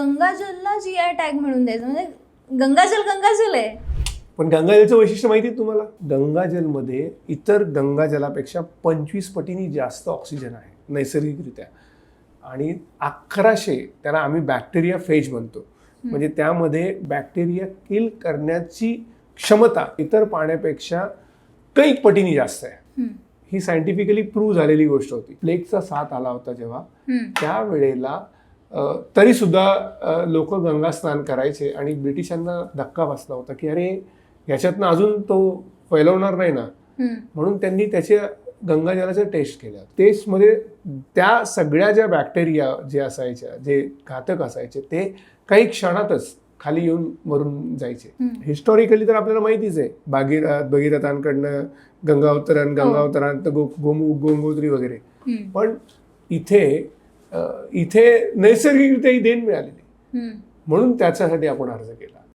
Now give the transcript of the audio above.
गंगाजलला G I tag म्हणून द्यायचं. म्हणजे गंगाजल गंगाजल आहे. पण गंगाजलचं वैशिष्ट्य माहिती आहे तुम्हाला? गंगाजलमध्ये इतर गंगाजलापेक्षा पंचवीस पटीने जास्त ऑक्सिजन आहे नैसर्गिकरित्या. आणि अकराशे त्याला आम्ही बॅक्टेरिया फेज म्हणतो. म्हणजे त्यामध्ये बॅक्टेरिया किल करण्याची क्षमता इतर पाण्यापेक्षा कैक पटीने जास्त आहे. ही सायंटिफिकली प्रूव्ह झालेली गोष्ट होती. प्लेगचा साथ आला होता जेव्हा. त्यावेळेला तरी सुद्धा लोक गंगा स्नान करायचे आणि ब्रिटिशांना धक्का बसला होता की अरे ह्याच्यातनं अजून तो फैलवणार नाही ना. म्हणून त्यांनी त्याचे गंगाजलाचं टेस्ट केलं टेस्टमध्ये त्या सगळ्या ज्या बॅक्टेरिया जे असायच्या जे घातक असायचे ते काही क्षणातच खाली येऊन मरून जायचे. हिस्टॉरिकली तर आपल्याला माहितीच आहे भागीरथ भगीरथांकडनं गंगावतरण. गंगावतरांत गो गोमू गंगोत्री वगैरे. पण इथे इथे नैसर्गिकरित्या ही देण मिळालेली. म्हणून त्याच्यासाठी आपण अर्ज केला